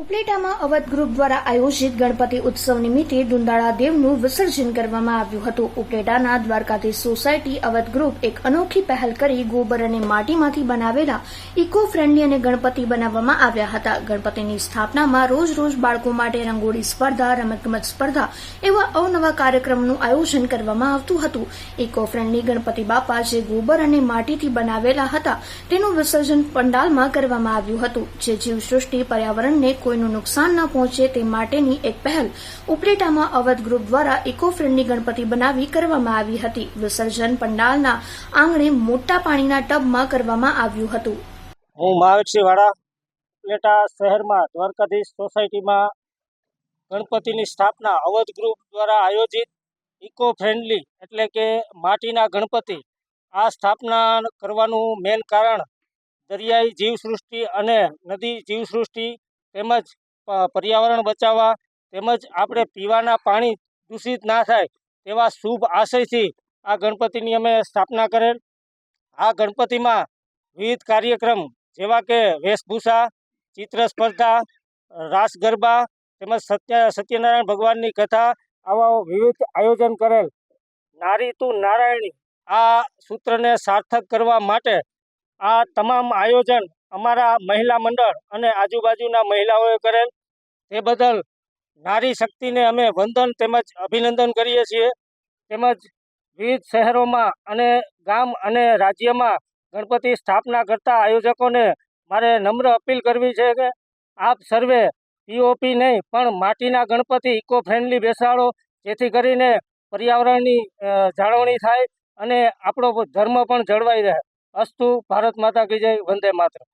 ઉપલેટામાં Awadh group દ્વારા આયોજિત ગણપતિ ઉત્સવ નિમિત્તે ડુંદાળા દેવનું વિસર્જન કરવામાં આવ્યું હતું. ઉપલેટાના દ્વારકાધીશ સોસાયટી અવધ ગ્રુપ એક અનોખી પહેલ કરી ગોબર અને માટીમાંથી બનાવેલા ઇકો ફ્રેન્ડલી અને ગણપતિ બનાવવામાં આવ્યા હતા. ગણપતિની સ્થાપનામાં રોજ રોજ બાળકો માટે રંગોળી સ્પર્ધા, રમતગમત સ્પર્ધા એવા અવનવા કાર્યક્રમનું આયોજન કરવામાં આવતું હતું. ઇકો ફ્રેન્ડલી ગણપતિ બાપા જે ગોબર અને માટીથી બનાવેલા હતા, તેનું વિસર્જન પંડાલમાં કરવામાં આવ્યું હતું, જે જીવસૃષ્ટિ પર્યાવરણને કોઈનું નુકસાન ન પહોંચે તે માટેની એક પહેલ ઉપલેટામાં અવધ ગ્રુપ દ્વારા ઇકો ફ્રેન્ડલી ગણપતિ બનાવી કરવામાં આવી હતી. વિસર્જન પંડાલના આંગણે મોટા પાણીના ટબમાં કરવામાં આવ્યું હતું. હું મહાવીરસિંહ વાળા ઉપલેટા શહેરમાં દ્વારકાધીશ સોસાયટીમાં ગણપતિની સ્થાપના અવધ ગ્રુપ દ્વારા આયોજિત ઇકો ફ્રેન્ડલી એટલે કે માટીના ગણપતિ. આ સ્થાપના કરવાનું મેન કારણ દરિયાઈ જીવસૃષ્ટિ અને નદી જીવસૃષ્ટિ તેમજ પર્યાવરણ બચાવવા, તેમજ આપણે પીવાના પાણી દૂષિત ના થાય તેવા શુભ આશયથી આ ગણપતિની અમે સ્થાપના કરેલ. આ ગણપતિમાં વિવિધ કાર્યક્રમ જેવા કે વેશભૂષા ચિત્ર સ્પર્ધા રાસ ગરબા તેમજ સત્ય, સત્યનારાયણ ભગવાનની કથા આવા વિવિધ આયોજન કરેલ. નારી તું નારાયણી આ સૂત્રને સાર્થક કરવા માટે આ તમામ આયોજન અમારા મહિલા મંડળ અને આજુબાજુના મહિલાઓએ કરેલ તે બદલ નારી શક્તિને અમે વંદન તેમજ અભિનંદન કરીએ છીએ. તેમજ વિવિધ શહેરોમાં અને ગામ અને રાજ્યમાં ગણપતિ સ્થાપના કરતા આયોજકોને મારે નમ્ર અપીલ કરવી છે કે આપ સર્વે પીઓપી નહીં, પણ માટીના ગણપતિ ઇકો ફ્રેન્ડલી બેસાડો, જેથી કરીને પર્યાવરણની જાળવણી થાય અને આપણો ધર્મ પણ જળવાઈ રહે. અસ્તુ ભારત માતા કી જય, વંદે માતરમ.